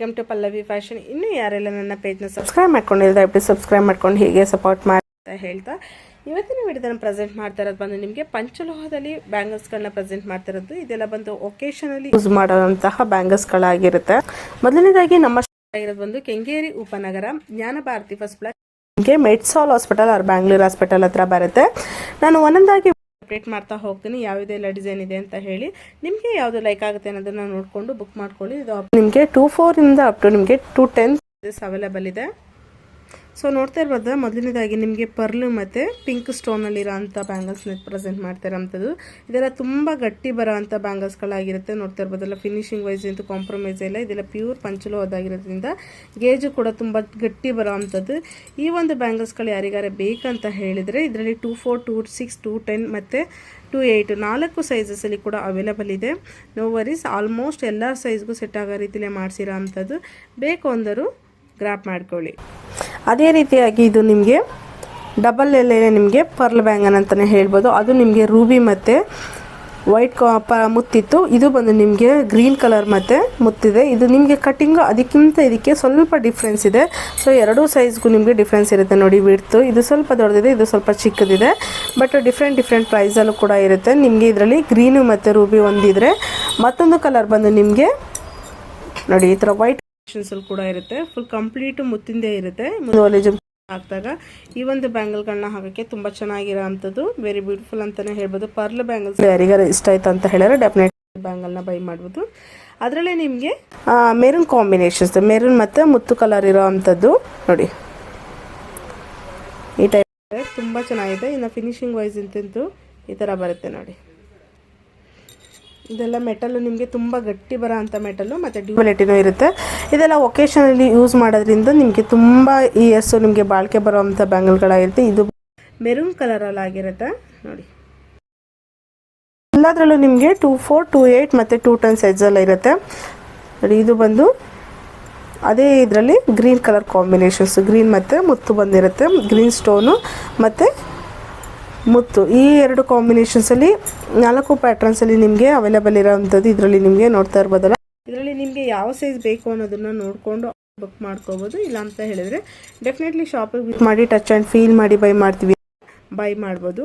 Welcome to Pallavi fashion. ಇನ್ನು ಯಾರೆಲ್ಲ ನನ್ನ ಪೇಜ್ನ ಸಬ್ಸ್ಕ್ರೈಬ್ ಮಾಡ್ಕೊಂಡಿಲ್ಲ, ದಯವಿಟ್ಟು ಸಬ್ಸ್ಕ್ರೈಬ್ ಮಾಡ್ಕೊಂಡು ಹೀಗೆ ಸಪೋರ್ಟ್ ಮಾಡಿ ಅಂತ ಹೇಳ್ತಾ. ಇವತ್ತಿನ ವಿಡಿಯೋದನ್ನು ಪ್ರೆಸೆಂಟ್ ಮಾಡ್ತಾ ಇರೋದು ಬಂದು ನಿಮಗೆ ಪಂಚಲೋಹದಲ್ಲಿ ಬ್ಯಾಂಗಲ್ಸ್ಗಳನ್ನ ಪ್ರೆಸೆಂಟ್ ಮಾಡ್ತಾ ಇರೋದು. ಇದೆಲ್ಲ ಬಂದು ಒಕೇಶನಲ್ಲಿ ಯೂಸ್ ಮಾಡುವಂತಹ ಬ್ಯಾಂಗಲ್ಸ್ಗಳಾಗಿರುತ್ತೆ ಮೊದಲನೇದಾಗಿ ನಮ್ಮ ಆಗಿರೋದು ಬಂದು Kengeri Upanagara Jnana Bharathi first block Medsol hospital ಅವ್ರ ಬ್ಯಾಂಗ್ಳೂರ್ ಹಾಸ್ಪಿಟಲ್ ಹತ್ರ ಬರುತ್ತೆ. ನಾನು ಒಂದೊಂದಾಗಿ ಅಪ್ಡೇಟ್ ಮಾಡ್ತಾ ಹೋಗ್ತೀನಿ ಯಾವುದೆಲ್ಲ ಡಿಸೈನ್ ಇದೆ ಅಂತ ಹೇಳಿ. ನಿಮಗೆ ಯಾವುದು ಲೈಕ್ ಆಗುತ್ತೆ ಅನ್ನೋದನ್ನ ನೋಡಿಕೊಂಡು ಬುಕ್ ಮಾಡ್ಕೊಳ್ಳಿ. ಇದು ನಿಮಗೆ ಟೂ ಫೋರಿಂದ ಅಪ್ ಟು ನಿಮಗೆ ಟೂ ಟೆನ್ ಅವೈಲೇಬಲ್ ಇದೆ. ಸೊ ನೋಡ್ತಾ ಇರ್ಬೋದ, ಮೊದಲನೇದಾಗಿ ನಿಮಗೆ ಪರ್ಲು ಮತ್ತು ಪಿಂಕ್ ಸ್ಟೋನಲ್ಲಿರೋ ಅಂಥ ಬ್ಯಾಂಗಲ್ಸ್ನ ಪ್ರೆಸೆಂಟ್ ಮಾಡ್ತಾ ಇರೋಂಥದ್ದು. ಇದೆಲ್ಲ ತುಂಬ ಗಟ್ಟಿ ಬರೋ ಅಂಥ ಬ್ಯಾಂಗಲ್ಸ್ಗಳಾಗಿರುತ್ತೆ ನೋಡ್ತಾ ಇರ್ಬೋದಲ್ಲ ಫಿನಿಶಿಂಗ್ ವೈಸ್ ಅಂತೂ ಕಾಂಪ್ರಮೈಸ್ ಇಲ್ಲ. ಇದೆಲ್ಲ ಪ್ಯೂರ್ ಪಂಚಲೋದಾಗಿರೋದ್ರಿಂದ ಗೇಜು ಕೂಡ ತುಂಬ ಗಟ್ಟಿ ಬರೋ ಅಂಥದ್ದು ಈ ಒಂದು ಬ್ಯಾಂಗಲ್ಸ್ಗಳು ಯಾರಿಗಾರ ಬೇಕಂತ ಹೇಳಿದರೆ, ಇದರಲ್ಲಿ two four two six two ten ಮತ್ತು ಟೂ ಏಯ್ಟ್ ನಾಲ್ಕು ಸೈಜಸಲ್ಲಿ ಕೂಡ ಅವೈಲೇಬಲ್ ಇದೆ. ನೋ ವರೀಸ್ ಆಲ್ಮೋಸ್ಟ್ ಎಲ್ಲ ಸೈಜ್ಗೂ ಸೆಟ್ ಆಗೋ ರೀತಿಯಲ್ಲೇ ಮಾಡಿಸಿರೋ ಅಂಥದ್ದು ಬೇಕು ಅಂದರು ಗ್ರಾಪ್ ಮಾಡ್ಕೊಳ್ಳಿ. ಅದೇ ರೀತಿಯಾಗಿ ಇದು ನಿಮಗೆ ಡಬಲ್ ಎಲೆ ನಿಮಗೆ ಪರ್ಲ್ ಬ್ಯಾಂಗನ್ ಅಂತಲೇ ಹೇಳ್ಬೋದು. ಅದು ನಿಮಗೆ ರೂಬಿ ಮತ್ತು ವೈಟ್ ಪ ಮುತ್ತಿತ್ತು. ಇದು ಬಂದು ನಿಮಗೆ ಗ್ರೀನ್ ಕಲರ್ ಮತ್ತು ಮುತ್ತಿದೆ. ಇದು ನಿಮಗೆ ಕಟ್ಟಿಂಗು ಅದಕ್ಕಿಂತ ಇದಕ್ಕೆ ಸ್ವಲ್ಪ ಡಿಫ್ರೆನ್ಸ್ ಇದೆ. ಸೊ ಎರಡೂ ಸೈಜ್ಗೂ ನಿಮಗೆ ಡಿಫ್ರೆನ್ಸ್ ಇರುತ್ತೆ ನೋಡಿ ಬಿಡ್ತು ಇದು ಸ್ವಲ್ಪ ದೊಡ್ಡದಿದೆ, ಇದು ಸ್ವಲ್ಪ ಚಿಕ್ಕದಿದೆ. ಬಟ್ ಡಿಫ್ರೆಂಟ್ ಡಿಫ್ರೆಂಟ್ ಪ್ರೈಸಲ್ಲೂ ಕೂಡ ಇರುತ್ತೆ. ನಿಮಗೆ ಇದರಲ್ಲಿ ಗ್ರೀನು ಮತ್ತು ರೂಬಿ ಒಂದಿದ್ರೆ ಮತ್ತೊಂದು ಕಲರ್ ಬಂದು ನಿಮಗೆ ನೋಡಿ ಈ ಥರ ವೈಟ್ ಅಲ್ಲಿ ಕೂಡ ಇರುತ್ತೆ. ಫುಲ್ ಕಂಪ್ಲೀಟ್ ಮುತ್ತಿಂದೇ ಇರುತ್ತೆ. ಕಾಲೇಜ್ ಹಾಕಿದಾಗ ಈ ಒಂದು ಬ್ಯಾಂಗಲ್ಗಳನ್ನ ಹಾಕೋಕ್ಕೆ ತುಂಬ ಚೆನ್ನಾಗಿರೋ ಅಂಥದ್ದು ವೆರಿ ಬ್ಯೂಟಿಫುಲ್ ಅಂತಲೇ ಹೇಳ್ಬೋದು. ಪರ್ಲ್ ಬ್ಯಾಂಗಲ್ಸ್ ಯಾರಿಗಾರ ಇಷ್ಟ ಆಯ್ತು ಅಂತ ಹೇಳಿದ್ರೆ ಡೆಫಿನೆಟ್ ಬ್ಯಾಂಗಲ್ನ ಬೈ ಮಾಡ್ಬೋದು. ಅದರಲ್ಲೇ ನಿಮಗೆ? ಮೆರೂನ್ ಕಾಂಬಿನೇಷನ್ಸ್ ಮೆರೂನ್ ಮತ್ತು ಮುತ್ತು ಕಲರ್ ಇರೋ ಅಂಥದ್ದು ನೋಡಿ. ಈ ಟೈಪ್ ತುಂಬ ಚೆನ್ನಾಗಿದೆ. ಇನ್ನು ಫಿನಿಶಿಂಗ್ ವೈಸ್ ಇಂತಂತೂ ಈ ಥರ ಬರುತ್ತೆ ನೋಡಿ. ಇದೆಲ್ಲ ಮೆಟಲು ನಿಮಗೆ ತುಂಬ ಗಟ್ಟಿ ಬರೋ ಅಂಥ ಮೆಟಲು ಮತ್ತು ಡ್ಯೂಬಲಿಟಿನೂ ಇರುತ್ತೆ. ಇದೆಲ್ಲ ಒಕೇಶನಲ್ಲಿ ಯೂಸ್ ಮಾಡೋದ್ರಿಂದ ನಿಮಗೆ ತುಂಬ ಇಯರ್ಸು ನಿಮಗೆ ಬಾಳಿಕೆ ಬರೋ ಅಂಥ ಬ್ಯಾಂಗಲ್ಗಳಾಗಿರುತ್ತೆ. ಇದು ಮೆರೂನ್ ಕಲರಲ್ಲಿ ಆಗಿರುತ್ತೆ? ನೋಡಿ. ಎಲ್ಲದರಲ್ಲೂ ನಿಮಗೆ ಟೂ ಫೋರ್ ಟೂ ಏಯ್ಟ್ ಮತ್ತು ಟೂ ಟೆನ್ ಸೈಜೆಲ್ಲ ಇರುತ್ತೆ. ನೋಡಿ ಇದು ಬಂದು ಅದೇ ಇದರಲ್ಲಿ ಗ್ರೀನ್ ಕಲರ್ ಕಾಂಬಿನೇಷನ್ಸ್ ಗ್ರೀನ್ ಮತ್ತು ಮುತ್ತು ಬಂದಿರುತ್ತೆ ಗ್ರೀನ್ ಸ್ಟೋನು ಮತ್ತು ಮುತ್ತು ಈ ಎರಡು ಕಾಂಬಿನೇಷನ್ಸಲ್ಲಿ ನಾಲ್ಕು ಪ್ಯಾಟ್ರನ್ಸಲ್ಲಿ ನಿಮಗೆ ಅವೈಲೇಬಲ್ ಇರೋವಂಥದ್ದು ಇದರಲ್ಲಿ ನಿಮಗೆ ನೋಡ್ತಾ ಇರ್ಬೋದಲ್ಲ? ಇದರಲ್ಲಿ ನಿಮಗೆ ಯಾವ ಸೈಜ್ ಬೇಕು ಅನ್ನೋದನ್ನ ನೋಡಿಕೊಂಡು ಬುಕ್ ಮಾಡ್ಕೋಬೋದು. ಇಲ್ಲ ಅಂತ ಹೇಳಿದ್ರೆ ಡೆಫಿನೆಟ್ಲಿ ಶಾಪಿಗೆ ಬುಕ್ ಮಾಡಿ ಟಚ್ ಆ್ಯಂಡ್ ಫೀಲ್ ಮಾಡಿ ಬೈ ಮಾಡ್ತೀವಿ. ಬೈ ಮಾಡ್ಬೋದು.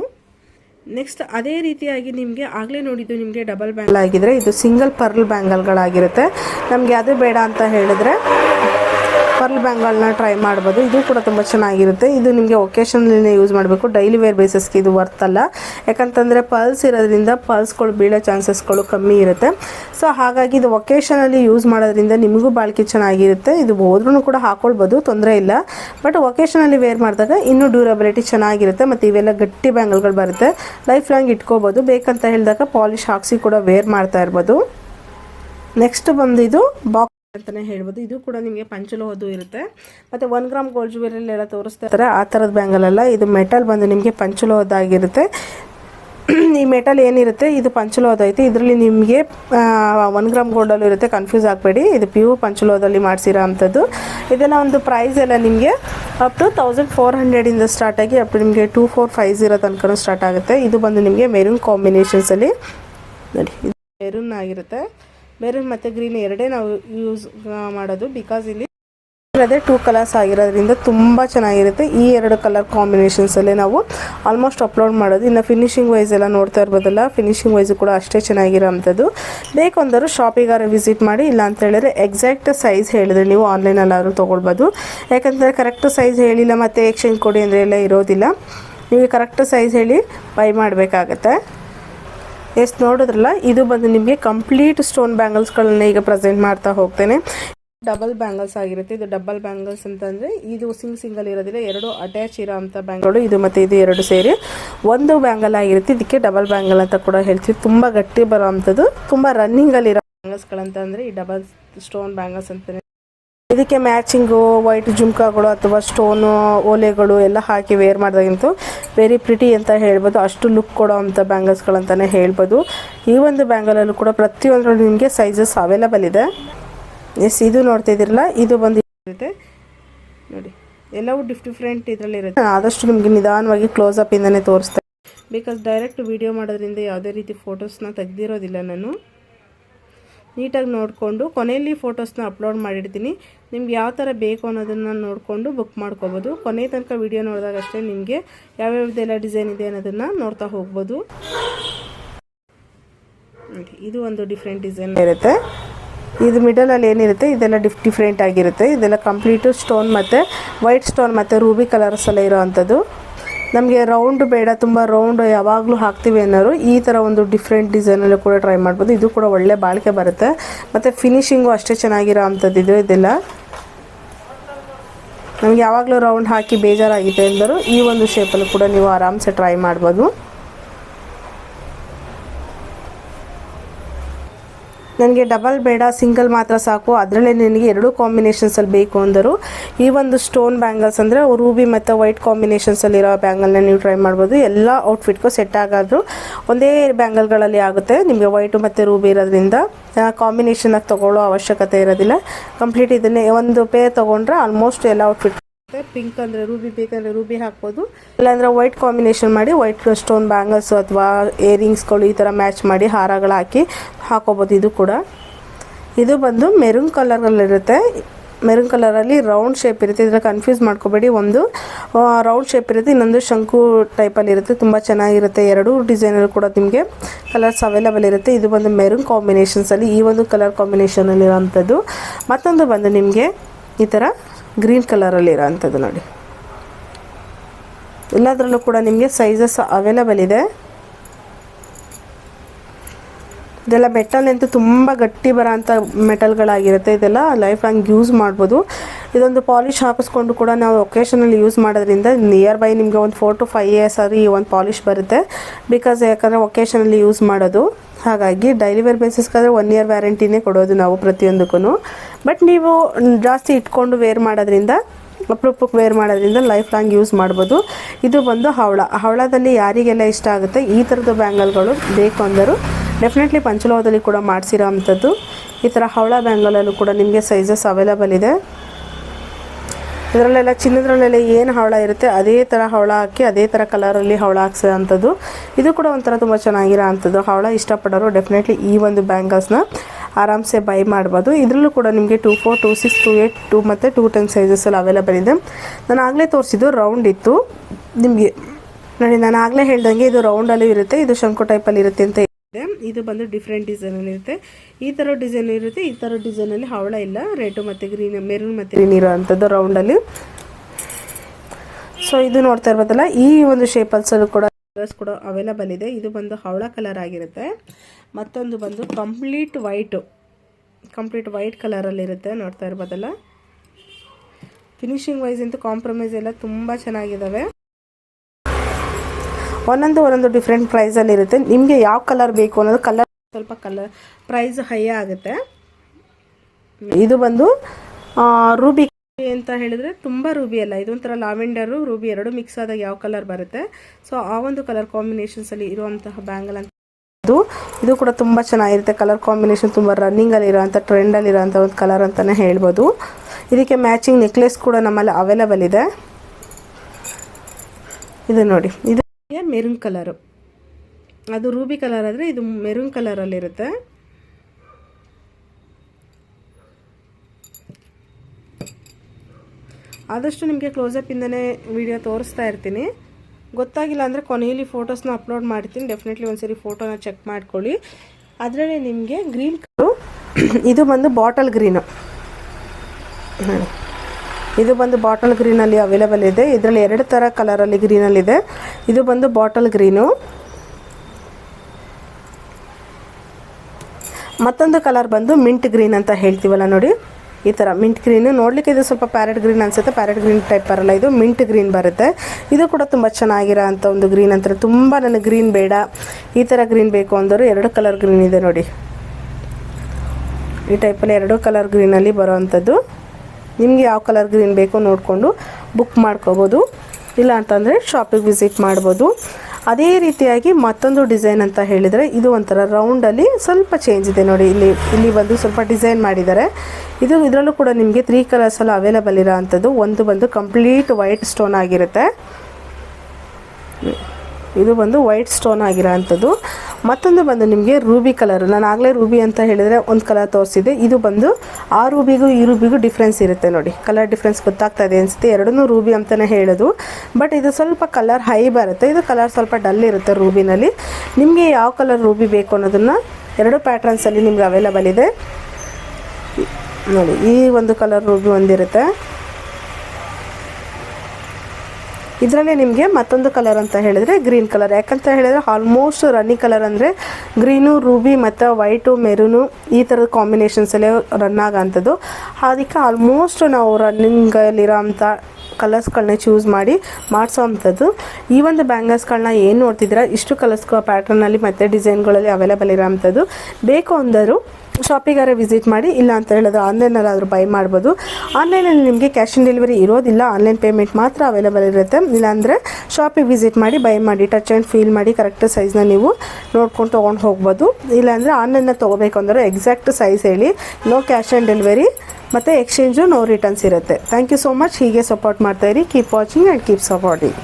ನೆಕ್ಸ್ಟ್ ಅದೇ ರೀತಿಯಾಗಿ ನಿಮಗೆ ಆಗಲೇ ನೋಡಿದ್ದು ನಿಮಗೆ ಡಬಲ್ ಬ್ಯಾಂಗಲ್ ಆಗಿದ್ರೆ ಇದು ಸಿಂಗಲ್ ಪರ್ಲ್ ಬ್ಯಾಂಗಲ್ಗಳಾಗಿರುತ್ತೆ ನಮಗೆ ಅದು ಬೇಡ ಅಂತ ಹೇಳಿದ್ರೆ ಪರ್ಲ್ ಬ್ಯಾಂಗಲ್ನ ಟ್ರೈ ಮಾಡ್ಬೋದು. ಇದು ಕೂಡ ತುಂಬ ಚೆನ್ನಾಗಿರುತ್ತೆ. ಇದು ನಿಮಗೆ ಒಕೇಶನಲ್ಲಿ ಯೂಸ್ ಮಾಡಬೇಕು. ಡೈಲಿ ವೇರ್ ಬೇಸಸ್ಗೆ ಇದು ವರ್ತಲ್ಲ ಯಾಕಂತಂದರೆ ಪಲ್ಸ್ ಇರೋದ್ರಿಂದ ಪಲ್ಸ್ಗಳು ಬೀಳೋ ಚಾನ್ಸಸ್ಗಳು ಕಮ್ಮಿ ಇರುತ್ತೆ. ಸೊ, ಹಾಗಾಗಿ ಇದು ಒಕೇಶನಲ್ಲಿ ಯೂಸ್ ಮಾಡೋದ್ರಿಂದ ನಿಮಗೂ ಬಾಳಿಕೆ ಚೆನ್ನಾಗಿರುತ್ತೆ. ಇದು ಹೋದ್ರೂ ಕೂಡ ಹಾಕೊಳ್ಬೋದು, ತೊಂದರೆ ಇಲ್ಲ. ಬಟ್ ಒಕೇಶನಲ್ಲಿ ವೇರ್ ಮಾಡಿದಾಗ ಇನ್ನೂ ಡ್ಯೂರಬಿಲಿಟಿ ಚೆನ್ನಾಗಿರುತ್ತೆ ಮತ್ತು ಇವೆಲ್ಲ ಗಟ್ಟಿ ಬ್ಯಾಂಗಲ್ಗಳು ಬರುತ್ತೆ. ಲೈಫ್ ಲಾಂಗ್ ಇಟ್ಕೋಬೋದು. ಬೇಕಂತ ಹೇಳಿದಾಗ ಪಾಲಿಶ್ ಹಾಕ್ಸಿ ಕೂಡ ವೇರ್ ಮಾಡ್ತಾ ಇರ್ಬೋದು. ನೆಕ್ಸ್ಟ್ ಬಂದು ಇದು ಬಾಕ್ಸ್ ಅಂತಲೇ ಹೇಳ್ಬೋದು. ಇದು ಕೂಡ ನಿಮಗೆ ಪಂಚಲೋಹದ್ದು ಇರುತ್ತೆ. ಮತ್ತು ಒನ್ ಗ್ರಾಮ್ ಗೋಲ್ಡ್ ಜ್ಯುವೆಲರಿ ಎಲ್ಲ ತೋರಿಸ್ತಾ ಇರ್ತಾರೆ. ಆ ಥರದ ಎಲ್ಲ ಇದು ಮೆಟಲ್ ಬಂದು ನಿಮಗೆ ಪಂಚಲೋಹದ್ದಾಗಿರುತ್ತೆ. ಈ ಮೆಟಲ್ ಏನಿರುತ್ತೆ? ಇದು ಪಂಚಲೋಹದ ಐತೆ. ಇದರಲ್ಲಿ ನಿಮಗೆ ಒನ್ ಗ್ರಾಮ್ ಗೋಲ್ಡಲ್ಲೂ ಇರುತ್ತೆ. ಕನ್ಫ್ಯೂಸ್ ಆಗಬೇಡಿ. ಇದು ಪ್ಯೂರ್ ಪಂಚಲೋಹದಲ್ಲಿ ಮಾಡಿಸಿರೋ ಅಂಥದ್ದು. ಇದೆಲ್ಲ ಒಂದು ಪ್ರೈಸ್ ಎಲ್ಲ ನಿಮಗೆ ಅಪ್ ಟು ತೌಸಂಡ್ ಫೋರ್ ಹಂಡ್ರೆಡಿಂದ ಸ್ಟಾರ್ಟ್ ಆಗಿ ಅಪ್ ನಿಮಗೆ ಟೂ ಫೋರ್ ಫೈವ್ ಜೀರೋ ತನಕ ಸ್ಟಾರ್ಟ್ ಆಗುತ್ತೆ. ಇದು ಬಂದು ನಿಮಗೆ ಮೆರೂನ್ ಕಾಂಬಿನೇಷನ್ಸಲ್ಲಿ ನೋಡಿ, ಇದು ಮೆರೂನ್ ಆಗಿರುತ್ತೆ. ಮೆರೂನ್ ಮತ್ತು ಗ್ರೀನ್ ಎರಡೇ ನಾವು ಯೂಸ್ ಮಾಡೋದು ಬಿಕಾಸ್ ಇಲ್ಲಿ ಅದೇ ಟೂ ಕಲರ್ಸ್ ಆಗಿರೋದ್ರಿಂದ ತುಂಬ ಚೆನ್ನಾಗಿರುತ್ತೆ. ಈ ಎರಡು ಕಲರ್ ಕಾಂಬಿನೇಷನ್ಸಲ್ಲೇ ನಾವು ಆಲ್ಮೋಸ್ಟ್ ಅಪ್ಲೋಡ್ ಮಾಡೋದು. ಇನ್ನು ಫಿನಿಶಿಂಗ್ ವೈಸ್ ಎಲ್ಲ ನೋಡ್ತಾ ಇರ್ಬೋದಲ್ಲ ಫಿನಿಶಿಂಗ್ ವೈಸ್ ಕೂಡ ಅಷ್ಟೇ ಚೆನ್ನಾಗಿರೋ ಅಂಥದ್ದು ಬೇಕು ಅಂದರು ಶಾಪಿಗಾರ ವಿಸಿಟ್ ಮಾಡಿ, ಇಲ್ಲ ಅಂತ ಹೇಳಿದ್ರೆ ಎಕ್ಸಾಕ್ಟ್ ಸೈಜ್ ಹೇಳಿದ್ರೆ ನೀವು ಆನ್ಲೈನಲ್ಲಾದರೂ ತೊಗೊಳ್ಬೋದು. ಯಾಕಂದರೆ ಕರೆಕ್ಟ್ ಸೈಜ್ ಹೇಳಿಲ್ಲ ಮತ್ತು ಎಕ್ಸ್ಚೇಂಜ್ ಕೊಡಿ ಅಂದರೆ ಎಲ್ಲ ಇರೋದಿಲ್ಲ. ನೀವು ಕರೆಕ್ಟ್ ಸೈಜ್ ಹೇಳಿ ಬೈ ಮಾಡಬೇಕಾಗತ್ತೆ. ಎಷ್ಟು ನೋಡಿದ್ರಲ್ಲ, ಇದು ಬಂದು ನಿಮಗೆ ಕಂಪ್ಲೀಟ್ ಸ್ಟೋನ್ ಬ್ಯಾಂಗಲ್ಸ್ಗಳನ್ನ ಈಗ ಪ್ರೆಸೆಂಟ್ ಮಾಡ್ತಾ ಹೋಗ್ತೇನೆ. ಡಬಲ್ ಬ್ಯಾಂಗಲ್ಸ್ ಆಗಿರುತ್ತೆ. ಇದು ಡಬಲ್ ಬ್ಯಾಂಗಲ್ಸ್ ಅಂತಂದರೆ ಇದು ಸಿಂಗ್ ಸಿಂಗಲ್ ಇರೋದಿಲ್ಲ, ಎರಡು ಅಟ್ಯಾಚ್ ಇರೋ ಅಂಥ ಬ್ಯಾಂಗಲ್ಗಳು ಇದು ಮತ್ತು ಇದು ಎರಡು ಸೇರಿ. ಒಂದು ಬ್ಯಾಂಗಲ್ ಆಗಿರುತ್ತೆ. ಇದಕ್ಕೆ ಡಬಲ್ ಬ್ಯಾಂಗಲ್ ಅಂತ ಕೂಡ ಹೇಳ್ತೀವಿ. ತುಂಬ ಗಟ್ಟಿ ಬರೋ ಅಂಥದ್ದು. ತುಂಬ ರನ್ನಿಂಗಲ್ಲಿರೋ ಬ್ಯಾಂಗಲ್ಸ್ಗಳಂತಂದರೆ ಈ ಡಬಲ್ ಸ್ಟೋನ್ ಬ್ಯಾಂಗಲ್ಸ್ ಅಂತಲೇ ಇದಕ್ಕೆ ಮ್ಯಾಚಿಂಗು, ವೈಟ್ ಜುಮ್ಕಾಗಳು ಅಥವಾ ಸ್ಟೋನು, ಓಲೆಗಳು ಎಲ್ಲ ಹಾಕಿ ವೇರ್ ಮಾಡಿದಾಗಂತೂ ವೆರಿ ಪ್ರಿಟಿ ಅಂತ ಹೇಳ್ಬೋದು. ಅಷ್ಟು ಲುಕ್ ಕೊಡೋ ಅಂಥ ಬ್ಯಾಂಗಲ್ಸ್ಗಳಂತಲೇ ಹೇಳ್ಬೋದು. ಈ ಒಂದು ಬ್ಯಾಂಗಲಲ್ಲೂ ಕೂಡ ಪ್ರತಿಯೊಂದರಲ್ಲೂ ನಿಮಗೆ ಸೈಜಸ್ ಅವೈಲಬಲ್ ಇದೆ. ಎಸ್ ಇದು ನೋಡ್ತಾ ಇದ್ದೀರಲ್ಲ, ಇದು ಬಂದು ಇರುತ್ತೆ. ನೋಡಿ, ಎಲ್ಲವೂ ಡಿಫ್ ಡಿಫ್ರೆಂಟ್ ಇದರಲ್ಲಿ ಇರುತ್ತೆ. ನಾನು ಆದಷ್ಟು ನಿಮಗೆ ನಿಧಾನವಾಗಿ ಕ್ಲೋಸ್ ಅಪ್ ಇಂದನೇ ತೋರಿಸ್ತೆ ಬಿಕಾಸ್ ಡೈರೆಕ್ಟ್ ವಿಡಿಯೋ ಮಾಡೋದ್ರಿಂದ ಯಾವುದೇ ರೀತಿ ಫೋಟೋಸ್ನ ತೆಗ್ದಿರೋದಿಲ್ಲ ನಾನು. ನೀಟಾಗಿ ನೋಡಿಕೊಂಡು ಕೊನೆಯಲ್ಲಿ ಫೋಟೋಸ್ನ ಅಪ್ಲೋಡ್ ಮಾಡಿರ್ತೀನಿ. ನಿಮ್ಗೆ ಯಾವ ಥರ ಬೇಕು ಅನ್ನೋದನ್ನು ನೋಡಿಕೊಂಡು ಬುಕ್ ಮಾಡ್ಕೋಬೋದು. ಕೊನೆ ತನಕ ವಿಡಿಯೋ ನೋಡಿದಾಗ ಅಷ್ಟೇ ನಿಮಗೆ ಯಾವ್ಯಾವ್ದೆಲ್ಲ ಡಿಸೈನ್ ಇದೆ ಅನ್ನೋದನ್ನು ನೋಡ್ತಾ ಹೋಗ್ಬೋದು. ಇದು ಒಂದು ಡಿಫ್ರೆಂಟ್ ಡಿಸೈನ್ ಇರುತ್ತೆ. ಇದು ಮಿಡಲಲ್ಲಿ ಏನಿರುತ್ತೆ, ಇದೆಲ್ಲ ಡಿಫ್ ಡಿಫ್ರೆಂಟ್ ಆಗಿರುತ್ತೆ. ಇದೆಲ್ಲ ಕಂಪ್ಲೀಟು ಸ್ಟೋನ್ ಮತ್ತು ವೈಟ್ ಸ್ಟೋನ್ ಮತ್ತು ರೂಬಿ ಕಲರ್ಸ್ ಎಲ್ಲ ಇರೋ ನಮಗೆ ರೌಂಡ್ ಬೇಡ, ತುಂಬ ರೌಂಡ್ ಯಾವಾಗಲೂ ಹಾಕ್ತೀವಿ ಅನ್ನೋರು ಈ ಥರ ಒಂದು ಡಿಫ್ರೆಂಟ್ ಡಿಸೈನಲ್ಲೂ ಕೂಡ ಟ್ರೈ ಮಾಡ್ಬೋದು. ಇದು ಕೂಡ ಒಳ್ಳೆ ಬಾಳಿಕೆ ಬರುತ್ತೆ. ಮತ್ತು ಫಿನಿಶಿಂಗು ಅಷ್ಟೇ ಚೆನ್ನಾಗಿರೋ ಅಂಥದ್ದು ಇದು ಇದೆಲ್ಲ. ನಮಗೆ ಯಾವಾಗಲೂ ರೌಂಡ್ ಹಾಕಿ ಬೇಜಾರಾಗಿದೆ ಎಂದರು ಈ ಒಂದು ಶೇಪಲ್ಲೂ ಕೂಡ ನೀವು ಆರಾಮ್ಸೆ ಟ್ರೈ ಮಾಡ್ಬೋದು. ನನಗೆ ಡಬಲ್ ಬೇಡ ಸಿಂಗಲ್ ಮಾತ್ರ ಸಾಕು. ಅದರಲ್ಲೇ ನಿನಗೆ ಎರಡು ಕಾಂಬಿನೇಷನ್ಸಲ್ಲಿ ಬೇಕು ಅಂದರು. ಈ ಒಂದು ಸ್ಟೋನ್ ಬ್ಯಾಂಗಲ್ಸ್ ಅಂದರೆ ರೂಬಿ ಮತ್ತು ವೈಟ್ ಕಾಂಬಿನೇಷನ್ಸಲ್ಲಿರೋ ಬ್ಯಾಂಗಲ್ನ ನೀವು ಟ್ರೈ ಮಾಡ್ಬೋದು. ಎಲ್ಲ ಔಟ್ಫಿಟ್ಗೂ ಸೆಟ್ ಆಗಾದರೂ ಒಂದೇ ಬ್ಯಾಂಗಲ್ಗಳಲ್ಲಿ ಆಗುತ್ತೆ. ನಿಮಗೆ ವೈಟು ಮತ್ತು ರೂಬಿ ಇರೋದ್ರಿಂದ ಕಾಂಬಿನೇಷನಾಗಿ ತೊಗೊಳ್ಳೋ ಅವಶ್ಯಕತೆ ಇರೋದಿಲ್ಲ. ಕಂಪ್ಲೀಟ್ ಇದನ್ನೇ ಒಂದು ಪೇರ್ ತೊಗೊಂಡ್ರೆ ಆಲ್ಮೋಸ್ಟ್ ಎಲ್ಲ ಔಟ್ಫಿಟ್ ಪಿಂಕ್ ಅಂದ್ರೆ ರೂಬಿ ಬೇಕಂದರೆ ರೂಬಿ ಹಾಕ್ಬೋದು. ಇಲ್ಲಾಂದ್ರೆ ವೈಟ್ ಕಾಂಬಿನೇಷನ್ ಮಾಡಿ ವೈಟ್ ಸ್ಟೋನ್ ಬ್ಯಾಂಗಲ್ಸ್ ಅಥವಾ ಇಯರಿಂಗ್ಸ್ಗಳು ಈ ಥರ ಮ್ಯಾಚ್ ಮಾಡಿ ಹಾರಗಳು ಹಾಕಿ ಹಾಕೋಬೋದು ಇದು ಕೂಡ. ಇದು ಬಂದು ಮೆರೂನ್ ಕಲರಲ್ಲಿರುತ್ತೆ ಮೆರೂನ್ ಕಲರಲ್ಲಿ ರೌಂಡ್ ಶೇಪ್ ಇರುತ್ತೆ. ಇದರ ಕನ್ಫ್ಯೂಸ್ ಮಾಡ್ಕೋಬೇಡಿ. ಒಂದು ರೌಂಡ್ ಶೇಪ್ ಇರುತ್ತೆ. ಇನ್ನೊಂದು ಶಂಕು ಟೈಪಲ್ಲಿ ಇರುತ್ತೆ. ತುಂಬ ಚೆನ್ನಾಗಿರುತ್ತೆ. ಎರಡು ಡಿಸೈನಲ್ಲಿ ಕೂಡ ನಿಮಗೆ ಕಲರ್ಸ್ ಅವೈಲಬಲ್ ಇರುತ್ತೆ. ಇದು ಬಂದು ಮೆರೂನ್ ಕಾಂಬಿನೇಷನ್ಸಲ್ಲಿ ಈ ಒಂದು ಕಲರ್ ಕಾಂಬಿನೇಷನಲ್ಲಿರೋವಂಥದ್ದು ಮತ್ತೊಂದು ಬಂದು ನಿಮಗೆ ಈ ಥರ ಗ್ರೀನ್ ಕಲರಲ್ಲಿ ಇರೋವಂಥದ್ದು ನೋಡಿ. ಎಲ್ಲದರಲ್ಲೂ ಕೂಡ ನಿಮಗೆ ಸೈಜಸ್ ಅವೈಲಬಲ್ ಇದೆ. ಇದೆಲ್ಲ ಮೆಟಲ್ ಅಂತೂ ತುಂಬ ಗಟ್ಟಿ ಬರೋಂಥ ಮೆಟಲ್ಗಳಾಗಿರುತ್ತೆ ಇದೆಲ್ಲ ಲೈಫ್ ಲಾಂಗ್ ಯೂಸ್ ಮಾಡ್ಬೋದು. ಇದೊಂದು ಪಾಲಿಷ್ ಹಾಕಿಸ್ಕೊಂಡು ಕೂಡ ನಾವು ಒಕೇಶನಲ್ಲಿ ಯೂಸ್ ಮಾಡೋದ್ರಿಂದ ನಿಯರ್ ಬೈ ನಿಮಗೆ ಒಂದು ಫೋರ್ ಟು ಫೈವ್ ಇಯರ್ಸ್ ಆಗಿ ಈ ಒಂದು ಪಾಲಿಷ್ ಬರುತ್ತೆ. ಬಿಕಾಸ್ ಯಾಕಂದರೆ ಒಕೇಶನಲ್ಲಿ ಯೂಸ್ ಮಾಡೋದು. ಹಾಗಾಗಿ ಡೈಲಿ ವೇರ್ ಬೇಸಿಸ್ಗಾದರೆ ಒನ್ ಇಯರ್ ವ್ಯಾರಂಟಿನೇ ಕೊಡೋದು ನಾವು ಪ್ರತಿಯೊಂದಕ್ಕೂ ಬಟ್ ನೀವು ಜಾಸ್ತಿ ಇಟ್ಕೊಂಡು ವೇರ್ ಮಾಡೋದ್ರಿಂದ, ಅಪ್ರೂಪಕ್ಕೆ ವೇರ್ ಮಾಡೋದ್ರಿಂದ ಲೈಫ್ ಲಾಂಗ್ ಯೂಸ್ ಮಾಡ್ಬೋದು. ಇದು ಬಂದು ಹವಳ. ಹವಳದಲ್ಲಿ ಯಾರಿಗೆಲ್ಲ ಇಷ್ಟ ಆಗುತ್ತೆ, ಈ ಥರದ ಬ್ಯಾಂಗಲ್ಗಳು ಬೇಕು ಅಂದರು ಡೆಫಿನೆಟ್ಲಿ ಪಂಚಲೋಹದಲ್ಲಿ ಕೂಡ ಮಾಡಿಸಿರೋ ಅಂಥದ್ದು. ಈ ಥರ ಹವಳ ಬ್ಯಾಂಗಲಲ್ಲೂ ಕೂಡ ನಿಮಗೆ ಸೈಜಸ್ ಅವೈಲಬಲ್ ಇದೆ. ಇದರಲ್ಲೆಲ್ಲ ಚಿನ್ನದ್ರಲ್ಲೆಲ್ಲ ಏನು ಹವಳ ಇರುತ್ತೆ ಅದೇ ಥರ ಹವಳ ಹಾಕಿ, ಅದೇ ಥರ ಕಲರಲ್ಲಿ ಹವಳ ಹಾಕ್ಸೋ ಅಂಥದ್ದು. ಇದು ಕೂಡ ಒಂಥರ ತುಂಬ ಚೆನ್ನಾಗಿರೋ ಅಂಥದ್ದು. ಹವಳ ಇಷ್ಟಪಡೋರು ಡೆಫಿನೆಟ್ಲಿ ಈ ಒಂದು ಬ್ಯಾಂಗಲ್ಸ್ನ ಆರಾಮ್ಸೆ ಬೈ ಮಾಡ್ಬೋದು. ಇದರಲ್ಲೂ ಕೂಡ ನಿಮಗೆ two four two six two eight two ಮತ್ತು ಟೂ ಟೆನ್ ಸೈಜಸ್ಸಲ್ಲಿ ಅವೈಲಬಲ್ ಇದೆ. ನಾನು ಆಗಲೇ ತೋರಿಸಿದ್ದು ರೌಂಡ್ ಇತ್ತು. ನಿಮಗೆ. ನೋಡಿ, ನಾನು ಆಗಲೇ ಹೇಳ್ದಂಗೆ ಇದು ರೌಂಡಲ್ಲೂ ಇರುತ್ತೆ, ಇದು ಶಂಕು ಟೈಪಲ್ಲಿ ಇರುತ್ತೆ ಅಂತ ಇದೆ ಬಂದು ಡಿಫ್ರೆಂಟ್ ಡಿಸೈನಲ್ಲಿ ಇರುತ್ತೆ. ಈ ಥರ ಡಿಸೈನ್ ಇರುತ್ತೆ. ಈ ಥರ ಡಿಸೈನಲ್ಲಿ ಹವಳ ಇಲ್ಲ. ರೆಡ್ ಮತ್ತು ಗ್ರೀನ್ ಮೆರೂನ್ ಮತ್ತು ಗ್ರೀನ್ ಇರೋ ಅಂಥದ್ದು ರೌಂಡಲ್ಲಿ ಸೊ ಇದು ನೋಡ್ತಾ ಇರ್ಬೋದಲ್ಲ, ಈ ಒಂದು ಶೇಪಲ್ಸಲ್ಲೂ ಕೂಡ ಕಲರ್ಸ್ ಕೂಡ ಅವೈಲಬಲ್ ಇದೆ. ಇದು ಬಂದು ಹವಳ ಕಲರ್ ಆಗಿರುತ್ತೆ. ಮತ್ತೊಂದು ಬಂದು ಕಂಪ್ಲೀಟ್ ವೈಟು ಕಂಪ್ಲೀಟ್ ವೈಟ್ ಕಲರಲ್ಲಿರುತ್ತೆ ನೋಡ್ತಾ ಇರ್ಬೋದಲ್ಲ. ಫಿನಿಶಿಂಗ್ ವೈಸ್ ಅಂತೂ ಕಾಂಪ್ರಮೈಸ್ ಎಲ್ಲ ತುಂಬ ಚೆನ್ನಾಗಿದ್ದಾವೆ ಒಂದೊಂದು ಒಂದೊಂದು ಡಿಫ್ರೆಂಟ್ ಪ್ರೈಸಲ್ಲಿ ಇರುತ್ತೆ. ನಿಮಗೆ ಯಾವ ಕಲರ್ ಬೇಕು ಅನ್ನೋದು ಕಲರ್ ಸ್ವಲ್ಪ ಕಲರ್ ಪ್ರೈಸ್ ಹೈ ಆಗುತ್ತೆ. ಇದು ಬಂದು ರೂಬಿ ಅಂತ ಹೇಳಿದ್ರೆ ತುಂಬ ರೂಬಿ ಅಲ್ಲ, ಇದೊಂಥರ ಲಾವೆಂಡರು ರೂಬಿ ಎರಡು ಮಿಕ್ಸ್ ಆದಾಗ ಯಾವ ಕಲರ್ ಬರುತ್ತೆ. ಸೊ ಆ ಒಂದು ಕಲರ್ ಕಾಂಬಿನೇಷನ್ಸಲ್ಲಿ ಇರುವಂತಹ ಬ್ಯಾಂಗಲ್ ಅಂತ ಇದು ಇದು ಕೂಡ ತುಂಬ ಚೆನ್ನಾಗಿರುತ್ತೆ. ಕಲರ್ ಕಾಂಬಿನೇಷನ್ ತುಂಬ ರನ್ನಿಂಗಲ್ಲಿ ಇರೋಂಥ ಟ್ರೆಂಡಲ್ಲಿ ಇರೋಂಥ ಒಂದು ಕಲರ್ ಅಂತಲೇ ಹೇಳ್ಬೋದು. ಇದಕ್ಕೆ ಮ್ಯಾಚಿಂಗ್ ನೆಕ್ಲೆಸ್ ಕೂಡ ನಮ್ಮಲ್ಲಿ ಅವೈಲಬಲ್ ಇದೆ. ಇದು ನೋಡಿ, ಇದು ಮೆರೂನ್ ಕಲರು ಅದು ರೂಬಿ ಕಲರ್ ಆದರೆ ಇದು ಮೆರೂನ್ ಕಲರಲ್ಲಿರುತ್ತೆ ಆದಷ್ಟು ನಿಮಗೆ ಕ್ಲೋಸಪ್ಪಿಂದನೇ ವಿಡಿಯೋ ತೋರಿಸ್ತಾ ಇರ್ತೀನಿ. ಗೊತ್ತಾಗಿಲ್ಲ ಅಂದರೆ ಕೊನೆಯಲ್ಲಿ ಫೋಟೋಸ್ನ ಅಪ್ಲೋಡ್ ಮಾಡ್ತೀನಿ. ಡೆಫಿನೆಟ್ಲಿ ಒಂದ್ಸರಿ ಫೋಟೋನ ಚೆಕ್ ಮಾಡ್ಕೊಳ್ಳಿ. ಅದರಲ್ಲಿ ನಿಮಗೆ ಗ್ರೀನ್ ಕಲರು ಇದು ಬಂದು ಬಾಟಲ್ ಗ್ರೀನು. ಇದು ಬಂದು ಬಾಟಲ್ ಗ್ರೀನಲ್ಲಿ ಅವೈಲೇಬಲ್ ಇದೆ. ಇದರಲ್ಲಿ ಎರಡು ಥರ ಕಲರಲ್ಲಿ ಗ್ರೀನಲ್ಲಿದೆ ಇದು. ಬಂದು ಬಾಟಲ್ ಗ್ರೀನು ಮತ್ತೊಂದು ಕಲರ್ ಬಂದು ಮಿಂಟ್ ಗ್ರೀನ್ ಅಂತ ಹೇಳ್ತೀವಲ್ಲ ನೋಡಿ. ಈ ಥರ ಮಿಂಟ್ ಗ್ರೀನು ನೋಡಲಿಕ್ಕೆ ಇದು ಸ್ವಲ್ಪ ಪ್ಯಾರೆಟ್ ಗ್ರೀನ್ ಅನಿಸುತ್ತೆ. ಪ್ಯಾರೆಟ್ ಗ್ರೀನ್ ಟೈಪ್ ಬರಲ್ಲ ಇದು. ಮಿಂಟ್ ಗ್ರೀನ್ ಬರುತ್ತೆ. ಇದು ಕೂಡ ತುಂಬ ಚೆನ್ನಾಗಿರೋ ಅಂಥ ಒಂದು ಗ್ರೀನ್ ಅಂತಾರೆ. ತುಂಬ ನನಗೆ ಗ್ರೀನ್ ಬೇಡ. ಈ ಥರ ಗ್ರೀನ್ ಬೇಕು ಅಂದರು ಎರಡು ಕಲರ್ ಗ್ರೀನ್ ಇದೆ ನೋಡಿ. ಈ ಟೈಪಲ್ಲಿ ಎರಡು ಕಲರ್ ಗ್ರೀನಲ್ಲಿ ಬರೋವಂಥದ್ದು. ನಿಮಗೆ ಯಾವ ಕಲರ್ ಗ್ರೀನ್ ಬೇಕೋ ನೋಡಿಕೊಂಡು ಬುಕ್ ಮಾಡ್ಕೋಬೋದು. ಇಲ್ಲ ಅಂತಂದರೆ ಶಾಪಿಗೆ ವಿಸಿಟ್ ಮಾಡ್ಬೋದು. ಅದೇ ರೀತಿಯಾಗಿ ಮತ್ತೊಂದು ಡಿಸೈನ್ ಅಂತ ಹೇಳಿದರೆ ಇದು ಒಂಥರ ರೌಂಡಲ್ಲಿ ಸ್ವಲ್ಪ ಚೇಂಜ್ ಇದೆ ನೋಡಿ. ಇಲ್ಲಿ ಇಲ್ಲಿ ಬಂದು ಸ್ವಲ್ಪ ಡಿಸೈನ್ ಮಾಡಿದ್ದಾರೆ. ಇದು ಇದರಲ್ಲೂ ಕೂಡ ನಿಮಗೆ ತ್ರೀ ಕಲರ್ಸಲ್ಲಿ ಅವೈಲಬಲ್ ಇರೋ ಅಂಥದ್ದು. ಒಂದು ಬಂದು ಕಂಪ್ಲೀಟ್ ವೈಟ್ ಸ್ಟೋನ್ ಆಗಿರುತ್ತೆ. ಇದು ಬಂದು ವೈಟ್ ಸ್ಟೋನ್ ಆಗಿರೋಂಥದ್ದು. ಮತ್ತೊಂದು ಬಂದು ನಿಮಗೆ ರೂಬಿ ಕಲರ್. ನಾನು ಆಗಲೇ ರೂಬಿ ಅಂತ ಹೇಳಿದರೆ ಒಂದು ಕಲರ್ ತೋರಿಸಿದೆ ಇದು ಬಂದು ಆ ರೂಬಿಗೂ ಈ ರೂಬಿಗೂ ಡಿಫ್ರೆನ್ಸ್ ಇರುತ್ತೆ ನೋಡಿ. ಕಲರ್ ಡಿಫ್ರೆನ್ಸ್ ಗೊತ್ತಾಗ್ತಾ ಇದೆ ಅನಿಸುತ್ತೆ. ಎರಡನ್ನೂ ರೂಬಿ ಅಂತಲೇ ಹೇಳೋದು. ಬಟ್ ಇದು ಸ್ವಲ್ಪ ಕಲರ್ ಹೈ ಬರುತ್ತೆ. ಇದು ಕಲರ್ ಸ್ವಲ್ಪ ಡಲ್ ಇರುತ್ತೆ ರೂಬಿನಲ್ಲಿ. ನಿಮಗೆ ಯಾವ ಕಲರ್ ರೂಬಿ ಬೇಕು ಅನ್ನೋದನ್ನು ಎರಡು ಪ್ಯಾಟ್ರನ್ಸಲ್ಲಿ ನಿಮ್ಗೆ ಅವೈಲಬಲ್ ಇದೆ. ನೋಡಿ, ಈ ಒಂದು ಕಲರ್ ರೂಬಿ ಒಂದಿರುತ್ತೆ. ಇದರಲ್ಲೇ ನಿಮಗೆ ಮತ್ತೊಂದು ಕಲರ್ ಅಂತ ಹೇಳಿದರೆ ಗ್ರೀನ್ ಕಲರ್ ಯಾಕಂತ ಹೇಳಿದರೆ ಆಲ್ಮೋಸ್ಟ್ ರನ್ನಿಂಗ್ ಕಲರ್ ಅಂದರೆ ಗ್ರೀನು ರೂಬಿ ಮತ್ತು ವೈಟು ಮೆರೂನು ಈ ಥರದ ಕಾಂಬಿನೇಷನ್ಸಲ್ಲೇ ರನ್ ಆಗೋಂಥದ್ದು ಅದಕ್ಕೆ ಆಲ್ಮೋಸ್ಟ್ ನಾವು ರನ್ನಿಂಗಲ್ಲಿರೋ ಅಂಥ ಕಲರ್ಸ್ಗಳನ್ನ ಚೂಸ್ ಮಾಡಿ ಮಾಡಿಸೋ ಅಂಥದ್ದು ಈ ಒಂದು ಬ್ಯಾಂಗಲ್ಸ್ಗಳನ್ನ ಏನು ನೋಡ್ತಿದ್ದೀರಾ? ಇಷ್ಟು ಕಲರ್ಸ್ ಪ್ಯಾಟ್ರನಲ್ಲಿ ಮತ್ತು ಡಿಸೈನ್ಗಳಲ್ಲಿ ಅವೈಲೇಬಲ್ ಇರೋ ಅಂಥದ್ದು ಬೇಕು ಅಂದರು ಶಾಪಿಗಾರೆ ವಿಸಿಟ್ ಮಾಡಿ, ಇಲ್ಲ ಅಂತ ಹೇಳಿದ್ರೆ ಆನ್ಲೈನಲ್ಲಾದರೂ ಬೈ ಮಾಡ್ಬೋದು. ಆನ್ಲೈನಲ್ಲಿ ನಿಮಗೆ ಕ್ಯಾಶ್ ಆನ್ ಡೆಲಿವರಿ ಇರೋದಿಲ್ಲ, ಆನ್ಲೈನ್ ಪೇಮೆಂಟ್ ಮಾತ್ರ ಅವೈಲೇಬಲ್ ಇರುತ್ತೆ. ಇಲ್ಲಾಂದರೆ ಶಾಪಿಗೆ ವಿಸಿಟ್ ಮಾಡಿ, ಬೈ ಮಾಡಿ, ಟಚ್ ಆ್ಯಂಡ್ ಫೀಲ್ ಮಾಡಿ, ಕರೆಕ್ಟ್ ಸೈಜ್ನ ನೀವು ನೋಡ್ಕೊಂಡು ತೊಗೊಂಡು ಹೋಗ್ಬೋದು. ಇಲ್ಲಾಂದರೆ ಆನ್ಲೈನಲ್ಲಿ ತೊಗೋಬೇಕು ಅಂದರೆ ಎಕ್ಸಾಕ್ಟ್ ಸೈಜ್ ಹೇಳಿ, ನೋ ಕ್ಯಾಶ್ ಆನ್ ಡೆಲಿವರಿ, ಮತ್ತು ಎಕ್ಸ್ಚೇಂಜು ನೋ ರಿಟರ್ನ್ಸ್ ಇರುತ್ತೆ. ಥ್ಯಾಂಕ್ ಯು ಸೋ ಮಚ್, ಹೀಗೆ support ಮಾಡ್ತಾಯಿರಿ keep watching and keep supporting.